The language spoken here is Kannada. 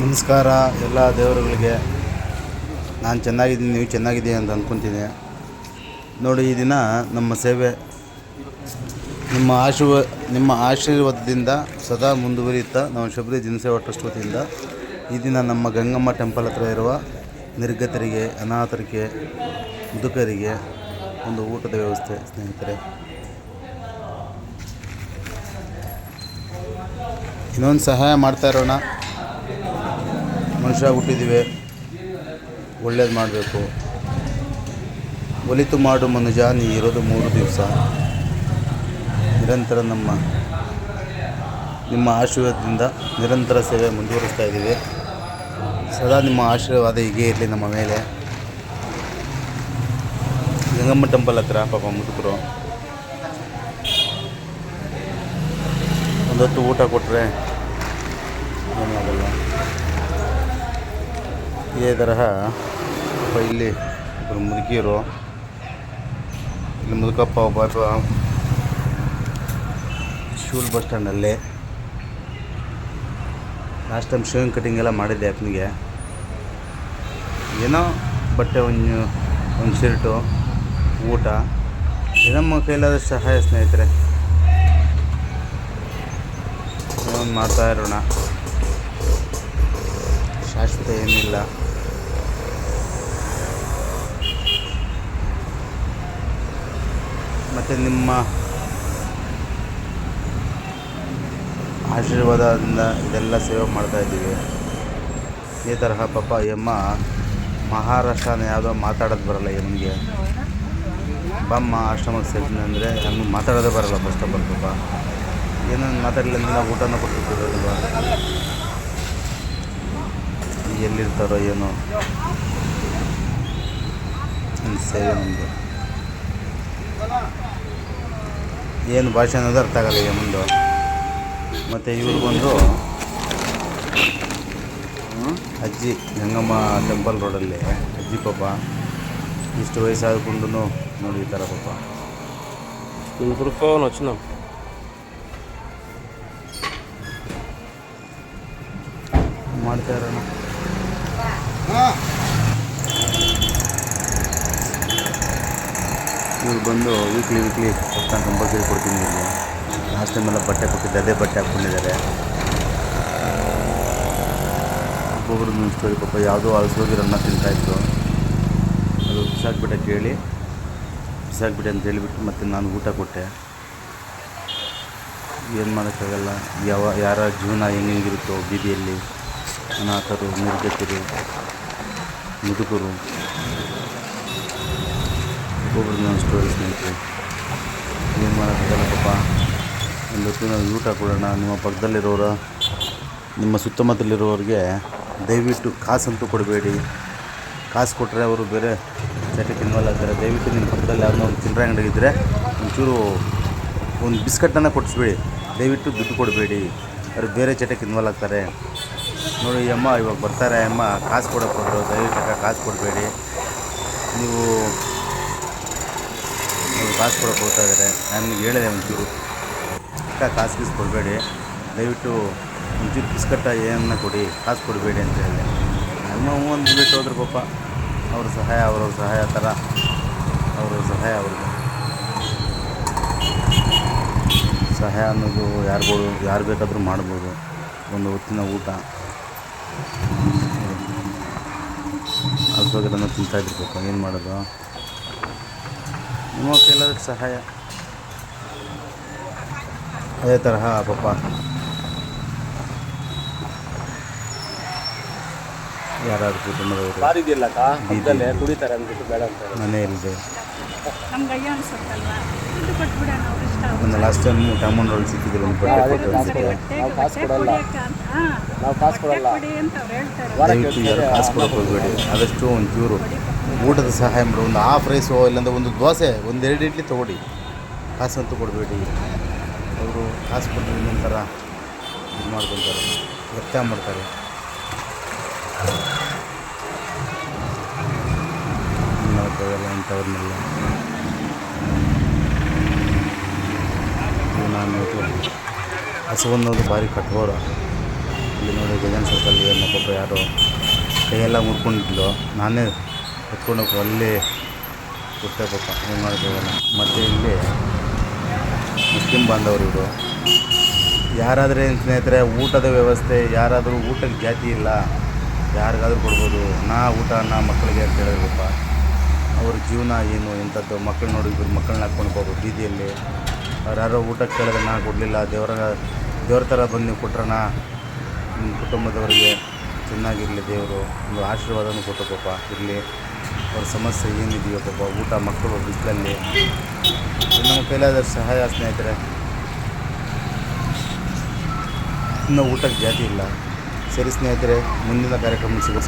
ನಮಸ್ಕಾರ ಎಲ್ಲ ದೇವರುಗಳಿಗೆ. ನಾನು ಚೆನ್ನಾಗಿದ್ದೀನಿ, ನೀವು ಚೆನ್ನಾಗಿದ್ದೀನಿ ಅಂತ ಅಂದ್ಕೊತೀನಿ ನೋಡಿ, ಈ ದಿನ ನಮ್ಮ ಸೇವೆ, ನಿಮ್ಮ ಆಶೀರ್ವ, ನಿಮ್ಮ ಆಶೀರ್ವಾದದಿಂದ ಸದಾ ಮುಂದುವರಿಯುತ್ತಾ ನಾವು ಶಬರಿ ಜನಸೇವಾ ಟ್ರಸ್ಟ್ ಈ ದಿನ ನಮ್ಮ ಗಂಗಮ್ಮ ಟೆಂಪಲ್ ಹತ್ರ ಇರುವ ನಿರ್ಗತರಿಗೆ, ಅನಾಥರಿಗೆ, ಮುದುಕರಿಗೆ ಒಂದು ಊಟದ ವ್ಯವಸ್ಥೆ, ಸ್ನೇಹಿತರೆ. ಇನ್ನೊಂದು ಸಹಾಯ ಮಾಡ್ತಾ ಇರೋಣ. ಮನುಷ್ಯ ಹುಟ್ಟಿದ್ದೀವಿ. ಒಳ್ಳೇದು ಮಾಡಬೇಕು. ಒಲಿತು ಮಾಡು ಮನುಜ, ನೀ ಇರೋದು ಮೂರು ದಿವಸ. ನಿರಂತರ ನಮ್ಮ, ನಿಮ್ಮ ಆಶೀರ್ವಾದದಿಂದ ನಿರಂತರ ಸೇವೆ ಮುಂದುವರಿಸ್ತಾ ಇದ್ದೀವಿ. ಸದಾ ನಿಮ್ಮ ಆಶೀರ್ವಾದ ಹೀಗೆ ಇರಲಿ ನಮ್ಮ ಮೇಲೆ. ಗಂಗಮ್ಮ ಟೆಂಪಲ್ ಹತ್ರ, ಪಾಪ ಮುದುಕರು. ಒಂದೊತ್ತು ಊಟ ಕೊಟ್ಟರೆ ಇದೇ ತರಹ ಇಲ್ಲಿ ಇಬ್ಬರು ಮುದುಕಿಯರು. ಇಲ್ಲಿ ಮುದುಕಪ್ಪ ಒಬ್ಬ ಶೂಲ್ ಬಸ್ ಸ್ಟ್ಯಾಂಡಲ್ಲಿ. ಲಾಸ್ಟ್ ಟೈಮ್ ಶೂವಿಂಗ್ ಕಟಿಂಗ್ ಎಲ್ಲ ಮಾಡಿದ್ದೆ ಅಪ್ಪನಿಗೆ ಏನೋ ಬಟ್ಟೆ ಒಂದು ಒಂದು ಶರ್ಟು, ಊಟ. ಏನಮ್ಮ ಕೈಲಾದ ಸಹಾಯ ಸ್ನೇಹಿತರೆ. ಮಾಡ್ತಾ ಇರೋಣ. ಶಾಶ್ವತ ಏನಿಲ್ಲ. ಮತ್ತು ನಿಮ್ಮ ಆಶೀರ್ವಾದದಿಂದ ಇದೆಲ್ಲ ಸೇವೆ ಮಾಡ್ತಾ ಇದ್ದೀವಿ. ಈ ತರಹ ಪಾಪ ಎಮ್ಮ ಮಹಾರಾಷ್ಟ್ರನ ಯಾವುದೋ ಮಾತಾಡೋದು ಬರಲ್ಲ ಎಮ್ಮಿಗೆ ಬಮ್ಮ ಆಶ್ರಮಕ್ಕೆ ಸೇರ್ತೀನಿ ಅಂದರೆ ನಮ್ಗೆ ಮಾತಾಡೋದೇ ಬರಲ್ಲ ಫಸ್ಟ್ ಆಫ್ ಆಲ್ ಪಾಪ. ಏನನ್ನು ಮಾತಾಡಲಿಲ್ಲ ಅಂದ್ರೆ ಊಟನ ಎಲ್ಲಿರ್ತಾರೋ ಏನೋ. ಸೇವೆ ನಮ್ಮದು ಏನು ಭಾಷೆ ಅನ್ನೋದು ಅರ್ಥ ಆಗಲ್ಲ ಈಗ ಮುಂದೆ ಮತ್ತು ಇವ್ರು ಬಂದು ಅಜ್ಜಿ ಗಂಗಮ್ಮ ಟೆಂಪಲ್ ರೋಡಲ್ಲಿ ಅಜ್ಜಿ ಪಾಪ ಇಷ್ಟು ವಯಸ್ಸಾದ್ಕೊಂಡು ನೋಡಿ ಈ ಥರ ಪಾಪ Mikrofon వచ్చినాం ಮಾಡ್ತಾ ಇರೋಣ ಇವ್ರು ಬಂದು ವೀಕ್ಲಿ ವೀಕ್ಲಿ ನಾನು ಕಂಪಲ್ಸರಿ ಕೊಡ್ತೀನಿ ಇಲ್ಲಿ. ಲಾಸ್ಟ್ ಟೈಮೆಲ್ಲ ಬಟ್ಟೆ ಕೊಟ್ಟಿದ್ದೆ, ಅದೇ ಬಟ್ಟೆ ಹಾಕ್ಕೊಂಡಿದ್ದಾರೆ. ಒಬ್ಬೊಬ್ರದ್ದು ಸ್ಟೋರಿ ಪಾಪ ಯಾವುದೋ ಅನ್ನ ತಿಂತಾಯಿತ್ತು ಅದು ಬಿಸಾಕ್ಬಿಟ್ಟೆ ಕೇಳಿ. ಬಿಸಾಕ್ಬಿಟ್ಟೆ ಅಂತ ಹೇಳಿಬಿಟ್ಟು ಮತ್ತೆ ನಾನು ಊಟ ಕೊಟ್ಟೆ. ಏನು ಮಾಡೋಕ್ಕಾಗಲ್ಲ. ಯಾವ, ಯಾರ ಜೀವನ ಹೆಂಗೆ ಹೆಂಗಿರುತ್ತೋ, ಬೀದಿಯಲ್ಲಿ. ಅನಾಥರು, ನಿರ್ಗತಿರು, ಮುದುಕರು. ಒಬ್ಬೊಬ್ರದ್ದು ನನ್ನ ಸ್ಟೋರಿ ಸ್ನೇಹಿತರೆ. ಏನು ಮಾಡೋಕ್ಕಾಗಲ್ಲ ಪಾಪ. ಒಂದು ಹೊತ್ತು ನಾವು ಊಟ ಕೊಡೋಣ ನಿಮ್ಮ ಪಕ್ಕದಲ್ಲಿರೋರ, ನಿಮ್ಮ ಸುತ್ತಮುತ್ತಲಿರೋರಿಗೆ ದಯವಿಟ್ಟು ಕಾಸಂತೂ ಕೊಡಬೇಡಿ. ಕಾಸು ಕೊಟ್ಟರೆ ಅವರು ಬೇರೆ ಚಟಕ್ಕೆ ಇನ್ವಾಲ್ ಆಗ್ತಾರೆ ದಯವಿಟ್ಟು ನಿಮ್ಮ ಪಕ್ಕದಲ್ಲಿ ಯಾವುದೋ ಒಂದು ಚಿಲ್ಲರೆ ಅಂಗಡಿ ಇದ್ದರೆ ಒಂಚೂರು ಒಂದು ಬಿಸ್ಕಟ್ಟನ್ನು ಕೊಡಿಸ್ಬೇಡಿ. ದಯವಿಟ್ಟು ದುಡ್ಡು ಕೊಡಬೇಡಿ. ಅವರು ಬೇರೆ ಚಟಕ್ಕೆ ಇನ್ವಾಲ್ ಆಗ್ತಾರೆ ನೋಡಿ ಅಮ್ಮ ಇವಾಗ ಬರ್ತಾರೆ. ಅಮ್ಮ ಕಾಸು ಕೊಡೋಕೆ ಬಂದರು ದಯವಿಟ್ಟು ಕಾಸು ಕೊಡಬೇಡಿ. ನೀವು ಕಾಸು ಕೊಡೋಕೆ ಹೋಗ್ತಾ ಇದ್ದಾರೆ. ನಾನು ಹೇಳಿದೆ ಒಂಚೂರು. ಅಕ್ಕ ಕಾಸು ಗೀಸು ಕೊಡಬೇಡಿ. ದಯವಿಟ್ಟು ಒಂಚೂರು ಬಿಸ್ಕಟ್ಟ ಏನನ್ನ ಕೊಡಿ, ಕಾಸು ಕೊಡಬೇಡಿ ಅಂತ ಹೇಳಿದೆ. ನಮ್ಮ ಒಂದು ಬಿಟ್ಟು ಹೋದ್ರು ಪಾಪ ಅವ್ರ ಸಹಾಯ, ಅವ್ರವ್ರ ಸಹಾಯ ಥರ. ಅವ್ರ ಸಹಾಯ ಅವ್ರಿಗೆ. ಸಹಾಯ ಅನ್ನೋದು ಯಾರಿಗೂ ಯಾರು ಬೇಕಾದರೂ ಮಾಡ್ಬೋದು. ಒಂದು ಹೊತ್ತಿನ ಊಟ. ಅಲ್ಸೋಗಿರೋದನ್ನ ತಿಂತಾಯಿದ್ರು ಪಾಪ, ಏನು ಮಾಡೋದು? ನಿಮ್ಮ ಕೈಲಾದ ಸಹಾಯ. ಅದೇ ತರಹ ಪಾಪ. ಯಾರಾದ್ರೂ ಕುಟುಂಬದವರು ಬಾರಿ ಇದೆಯಲ್ಲಕ್ಕ ಪಕ್ಕದಲ್ಲೇ ಕುಡಿತಾರೆ ಅಂದ್ಬಿಟ್ಟು ಬೇಡ ಅಂತ ಅವ್ರು ಇಷ್ಟ ಒಂದು ಲಾಸ್ಟ್ ಟೈಮ್ ಟಾಮನ್ ರೋಲ್ ಸಿಕ್ಕಿದ್ರು ಒಂದು ಬಟ್ಟೆ ಕೊಟ್ಟು ಕಾಸು ಅನ್ಸುತ್ತೆ ಕೊಡಲ್ಲ. ನಾವು ಕಾಸು ಕೊಡಲ್ಲ. ನಾವು ಕಾಸು ಕೊಡಲ್ಲ. ದಯವಿಟ್ಟು ಯಾರು ಕಾಸು ಕೊಡೋಕೆ ಹೋಗಬೇಡಿ. ಆದಷ್ಟು ಒಂಚೂರು ಊಟದ ಸಹಾಯ ಮಾಡಿ. ಒಂದು ಹಾಫ್ ರೈಸು ಇಲ್ಲಾಂದ್ರೆ ಒಂದು ದೋಸೆ ಒಂದೆರಡು ಇಡ್ಲಿ ತೊಗೊಡಿ ಕಾಸಂತೂ ಕೊಡಬೇಡಿ. ಅವರು ಕಾಸು ಕೊಟ್ಟು ಇನ್ನೊಂದು ಥರ ಇದು ಮಾಡ್ಕೊತಾರೆ. ವ್ಯಕ್ತ ಮಾಡ್ತಾರೆ. ಇಂಥವ್ರನ್ನೆಲ್ಲ. ನಾನು ಹಸುವನ್ನೋದು ಭಾರಿ ಕಠೋರ ಇಲ್ಲಿ ನೋಡಿ ಗಜನ್ ಸರ್ಕಲ್ ಏನು ಪಾಪ ಯಾರೋ ಕೈಯೆಲ್ಲ ಮುರ್ಕೊಂಡಿದ್ಲು. ನಾನೇ ಎತ್ಕೊಂಡು ಅಲ್ಲಿ ಕೊಟ್ಟೆ ಪಾಪ, ಏನು ಮತ್ತು ಇಲ್ಲಿ ಮುಸ್ಲಿಂ ಬಾಂಧವರು ಇವರು. ಯಾರಾದರೆ ಸ್ನೇಹಿತರೆ, ಊಟದ ವ್ಯವಸ್ಥೆ, ಯಾರಾದರೂ ಊಟಕ್ಕೆ ಜಾತಿ ಇಲ್ಲ, ಯಾರಿಗಾದ್ರೂ ಕೊಡ್ಬೋದು. ನಾ ಊಟ, ನಾ ಮಕ್ಕಳಿಗೆ ಅಂತ ಹೇಳಿದ್ರಪ್ಪ ಅವ್ರ ಜೀವನ ಏನು ಇಂಥದ್ದು ಮಕ್ಕಳು ನೋಡಿ ಇಬ್ಬರು ಮಕ್ಕಳನ್ನ ಹಾಕ್ಕೊಂಡು ಹೋಗೋ ಬೀದಿಯಲ್ಲಿ ಅವ್ರು ಯಾರೋ ಊಟಕ್ಕೆ ಕೇಳಿದ್ರೆ ನಾ ಕೊಡಲಿಲ್ಲ, ದೇವರ, ದೇವ್ರ ಥರ ಬಂದು ನೀವು ಕೊಟ್ರಣ ನಿಮ್ಮ ಕುಟುಂಬದವರಿಗೆ ಚೆನ್ನಾಗಿರಲಿ ದೇವರು, ಒಂದು ಆಶೀರ್ವಾದನೂ ಕೊಟ್ಟಪ್ಪ ಪಾಪ, ಇರಲಿ. ಅವ್ರ ಸಮಸ್ಯೆ ಏನಿದೆಯೋ ಪಾಪ ಊಟ ಮಕ್ಕಳು ಬಿಸಿಲಲ್ಲಿ. ನಮ್ಮ ಕೈಲಾದಷ್ಟು ಸಹಾಯ ಸ್ನೇಹಿತರೆ. ಇನ್ನೂ ಊಟಕ್ಕೆ ಜಾತಿ ಇಲ್ಲ. ಸರಿ ಸ್ನೇಹಿತರೆ, ಮುಂದಿನ ಕಾರ್ಯಕ್ರಮ ಸಿಗೋಸ್